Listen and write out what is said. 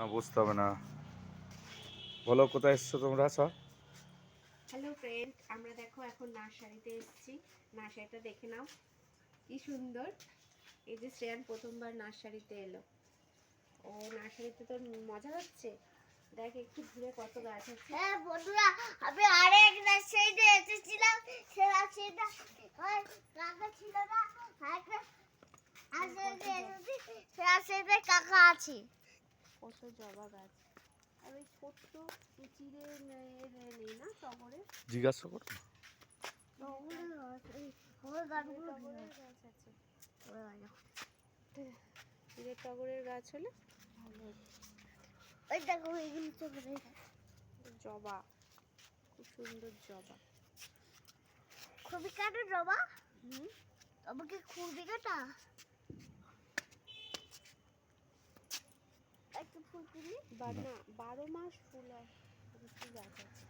না বুঝতে হবে না। বলো কোথায় এসছো তোমরা? সব হ্যালো ফ্রেন্ড আমরা দেখো এখন নার্সারিতে এসেছি। নার্সারিটা দেখে নাও কি সুন্দর। এই যে শ্রেয়ান প্রথমবার নার্সারিতে এলো। ও নার্সারিতে তো মজা হচ্ছে। দেখ একটু ঘুরে কত গাছ আছে। হ্যাঁ বন্ধুরা আমি আরেক নার্সারিতে এসেছিলাম। সে নার্সারিটা আমার কাকা ছিল না আরেকটা নার্সারিতে এসেছি সে নার্সারিতে কাকা আছে। কত জবা গাছ। আর ওই ছোট্ট চিড়ে নেই না টগরে? জিজ্ঞাসা করো। গাছগুলো টগরের গাছ আছে। টগরের গাছ হলে? ভালো। ওই দেখো গেছে। জবা। খুব সুন্দর জবা। খুবই কাটো জবা? হুম? আমাকে খুবই কাটা একটু ফুল তুলি বা না বারো মাস ফুল ফুল গাছ আছে